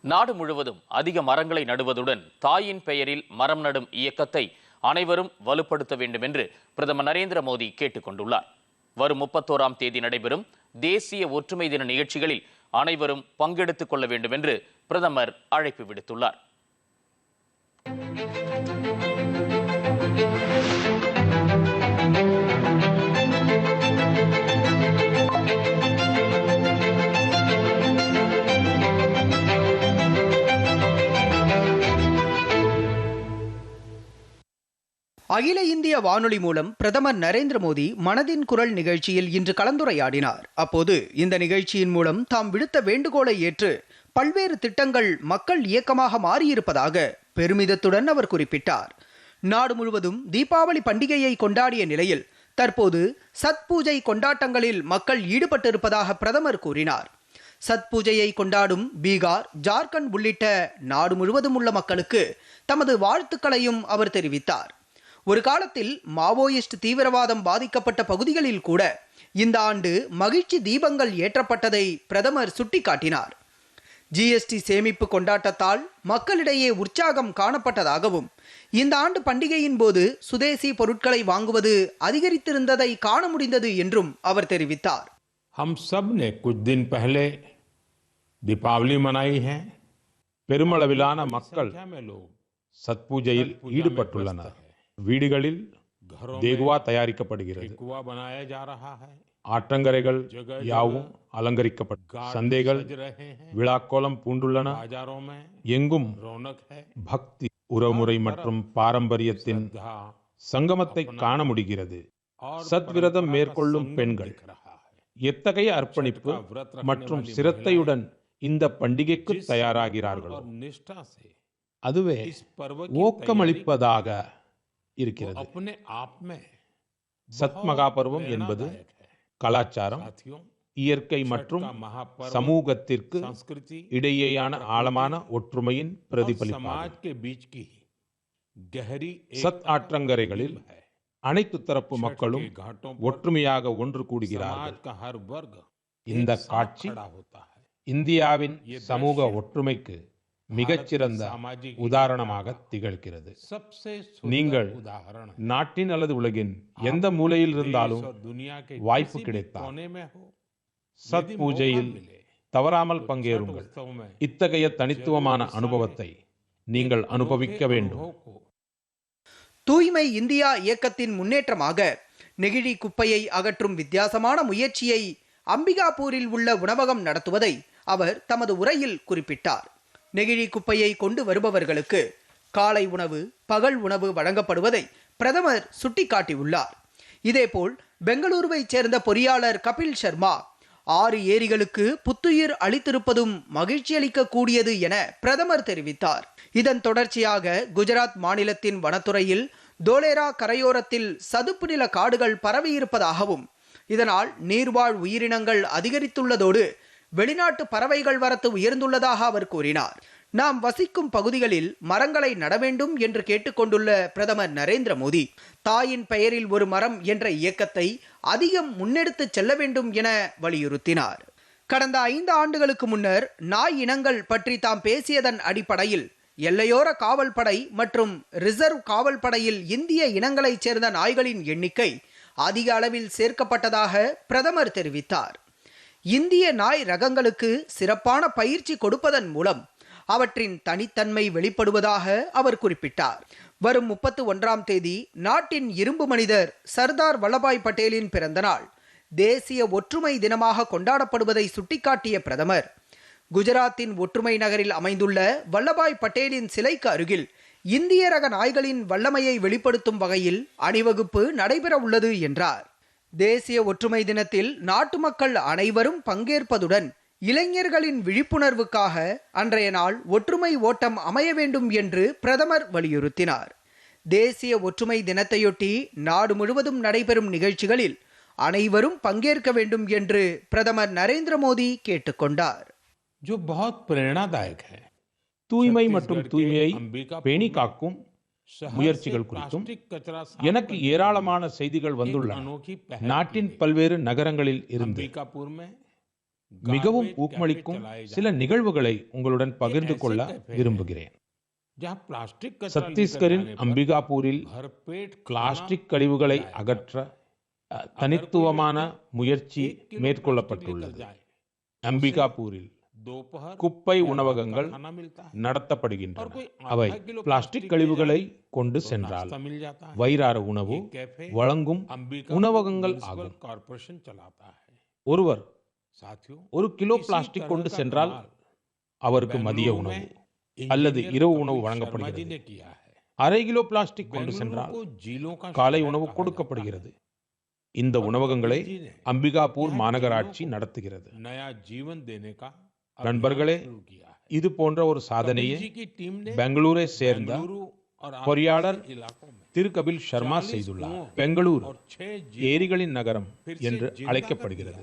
நாடு முழுவதும் அதிக மரங்களை நடுவதுடன் தாயின் பெயரில் மரம் நடும் இயக்கத்தை அனைவரும் வலுப்படுத்த வேண்டும் என்று பிரதமர் நரேந்திர மோடி கேட்டுக் கொண்டுள்ளார். வரும் முப்பத்தோராம் தேதி நடைபெறும் தேசிய ஒற்றுமை தின நிகழ்ச்சிகளில் அனைவரும் பங்கெடுத்துக் கொள்ள வேண்டும் என்று பிரதமர் அழைப்பு விடுத்துள்ளார். அகில இந்திய வானொலி மூலம் பிரதமர் நரேந்திர மோடி மனதின் குரல் நிகழ்ச்சியில் இன்று கலந்துரையாடினார். அப்போது இந்த நிகழ்ச்சியின் மூலம் தாம் விடுத்த வேண்டுகோளை ஏற்று பல்வேறு திட்டங்கள் மக்கள் இயக்கமாக மாறியிருப்பதாக பெருமிதத்துடன் அவர் குறிப்பிட்டார். நாடு முழுவதும் தீபாவளி பண்டிகையை கொண்டாடிய நிலையில் தற்போது சத் பூஜை கொண்டாட்டங்களில் மக்கள் ஈடுபட்டிருப்பதாக பிரதமர் கூறினார். சத் பூஜையை கொண்டாடும் பீகார் ஜார்க்கண்ட் உள்ளிட்ட நாடு முழுவதும் உள்ள மக்களுக்கு தமது வாழ்த்துக்களையும் அவர் தெரிவித்தார். ஒரு காலத்தில் மாவோயிஸ்ட் தீவிரவாதம் பாதிக்கப்பட்ட பகுதிகளில் கூட இந்த ஆண்டு மகிழ்ச்சி தீபங்கள் ஏற்றப்பட்டதை பிரதமர் சுட்டிக்காட்டினார். ஜிஎஸ்டி சேமிப்பு கொண்டாட்டத்தால் மக்களிடையே உற்சாகம் காணப்பட்டதாகவும் இந்த ஆண்டு பண்டிகையின் போது சுதேசி பொருட்களை வாங்குவது அதிகரித்திருந்ததை காண முடிந்தது என்றும் அவர் தெரிவித்தார். ஹம் சப் நே குச் தின் பஹலே தீபாவளி மனாயி ஹே பெருமளவிலான மக்கள் சத்பூஜையில் ஈடுபட்டுள்ளனர். வீடுகளில் தேகுவா தயாரிக்கப்படுகிறது ஆற்றங்கரைகள் யாவும் அலங்கரிக்கப்படும் சந்தைகள் விழாக்கோலம் பூண்டுள்ளன எங்கும் பக்தி உறவுமுறை மற்றும் பாரம்பரியத்தின் சங்கமத்தை காண முடிகிறது. சத்விரதம் மேற்கொள்ளும் பெண்கள் எத்தகைய அர்ப்பணிப்பு மற்றும் சிரத்தையுடன் இந்த பண்டிகைக்கு தயாராகிறார்கள்? அதுவே ஊக்கமளிப்பதாக இருக்கிறது. சத் மகாபர்வம் என்பது கலாச்சாரம் இயற்கை மற்றும் சமூகத்திற்கு இடையேயான ஆழமான ஒற்றுமையின் பிரதிபலிப்பு சத் ஆற்றங்கரைகளில் அனைத்து தரப்பு மக்களும் ஒற்றுமையாக ஒன்று கூடுகிறார்கள். இந்த காட்சி இந்தியாவின் சமூக ஒற்றுமைக்கு மிகச்சிறந்த உதாரணமாக திகழ்கிறது. நீங்கள் நாட்டின் அல்லது உலகின் எந்த மூலையில் இருந்தாலும் வாய்ப்பு கிடைத்தால் சத் பூஜையில் தவறாமல் பங்கேறுங்கள். இத்தகைய தனித்துவமான அனுபவத்தை நீங்கள் அனுபவிக்க வேண்டும். தூய்மை இந்தியா இயக்கத்தின் முன்னேற்றமாக நெகிழி குப்பையை அகற்றும் வித்தியாசமான முயற்சியை அம்பிகாபூரில் உள்ள உணவகம் நடத்துவதை அவர் தமது உரையில் குறிப்பிட்டார். நெகிழி குப்பையை கொண்டு வருபவர்களுக்கு காலை உணவு பகல் உணவு வழங்கப்படுவதை பிரதமர் சுட்டிக்காட்டியுள்ளார். இதேபோல் பெங்களூருவைச் சேர்ந்த பொறியாளர் கபில் சர்மா ஆறு ஏரிகளுக்கு புத்துயிர் அளித்திருப்பதும் மகிழ்ச்சி அளிக்கக்கூடியது என பிரதமர் தெரிவித்தார். இதன் தொடர்ச்சியாக குஜராத் மாநிலத்தின் வனத்துறையில் தோலேரா கரையோரத்தில் சதுப்பு நில காடுகள் பரவியிருப்பதாகவும் இதனால் நீர்வாழ் உயிரினங்கள் அதிகரித்துள்ளதோடு வெளிநாட்டு பறவைகள் வரத்து உயர்ந்துள்ளதாக அவர் கூறினார். நாம் வசிக்கும் பகுதிகளில் மரங்களை நட வேண்டும் என்று கேட்டுக்கொண்டுள்ள பிரதமர் நரேந்திர மோடி தாயின் பெயரில் ஒரு மரம் என்ற இயக்கத்தை அதிகம் முன்னெடுத்து செல்ல வேண்டும் என வலியுறுத்தினார். கடந்த ஐந்து ஆண்டுகளுக்கு முன்னர் நாய் இனங்கள் பற்றி தாம் பேசியதன் அடிப்படையில் எல்லையோர காவல் படை மற்றும் ரிசர்வ் காவல் படையில் இந்திய இனங்களைச் சேர்ந்த நாய்களின் எண்ணிக்கை அதிக அளவில் சேர்க்கப்பட்டதாக பிரதமர் தெரிவித்தார். இந்திய நாய் ரகங்களுக்கு சிறப்பான பயிற்சி கொடுப்பதன் மூலம் அவற்றின் தனித்தன்மை வெளிப்படுவதாக அவர் குறிப்பிட்டார். வரும் முப்பத்து ஒன்றாம் தேதி நாட்டின் இரும்பு மனிதர் சர்தார் வல்லபாய் பட்டேலின் பிறந்த நாள் தேசிய ஒற்றுமை தினமாக கொண்டாடப்படுவதை சுட்டிக்காட்டிய பிரதமர் குஜராத்தின் ஒற்றுமை நகரில் அமைந்துள்ள வல்லபாய் பட்டேலின் சிலைக்கு அருகில் இந்திய ரக நாய்களின் வல்லமையை வெளிப்படுத்தும் வகையில் அணிவகுப்பு நடைபெற உள்ளது என்றார். தேசிய ஒற்றுமை தினத்தில் நாட்டு மக்கள் அனைவரும் பங்கேற்பதுடன் இளைஞர்களின் விழிப்புணர்வுக்காக அன்றைய நாள் ஒற்றுமை ஓட்டம் அமைய வேண்டும் என்று பிரதமர் வலியுறுத்தினார். தேசிய ஒற்றுமை தினத்தையொட்டி நாடு முழுவதும் நடைபெறும் நிகழ்ச்சிகளில் அனைவரும் பங்கேற்க வேண்டும் என்று பிரதமர் நரேந்திர மோடி கேட்டுக்கொண்டார். தூய்மை மற்றும் தூய்மையை பேணி காக்கும் முயற்சிகள் குறித்தும் எனக்கு ஏராளமான செய்திகள் வந்துள்ளன. நாட்டின் பல்வேறு நகரங்களில் இருந்து மிகவும் ஊக்கமளிக்கும் சில நிகழ்வுகளை உங்களுடன் பகிர்ந்து கொள்ள விரும்புகிறேன். சத்தீஸ்கரின் அம்பிகாபூரில் பிளாஸ்டிக் கழிவுகளை அகற்ற தனித்துவமான முயற்சி மேற்கொள்ளப்பட்டுள்ளது. அம்பிகாபூரில் குப்பை உணவகங்கள் நடத்தப்படுகின்றன. அவை பிளாஸ்டிக் கழிவுகளை கொண்டு சென்றால் வயிறார உணவு வழங்கும் உணவகங்கள் ஆகும். ஒருவர் ஒரு கிலோ பிளாஸ்டிக் கொண்டு சென்றால் அவருக்கு மதிய உணவு அல்லது இரவு உணவு வழங்கப்படுகிறது. அரை கிலோ பிளாஸ்டிக் கொண்டு சென்றால் காலை உணவு கொடுக்கப்படுகிறது. இந்த உணவகங்களை அம்பிகாபூர் மாநகராட்சி நடத்துகிறது. நயா ஜீவன் தேனேகா நண்பர்களே இது போன்ற ஒரு சாதனையை பெங்களூரை சேர்ந்த பொறியாளர் திரு கபில் சர்மா செய்துள்ளார். பெங்களூர் ஏரிகளின் நகரம் என்று அழைக்கப்படுகிறது.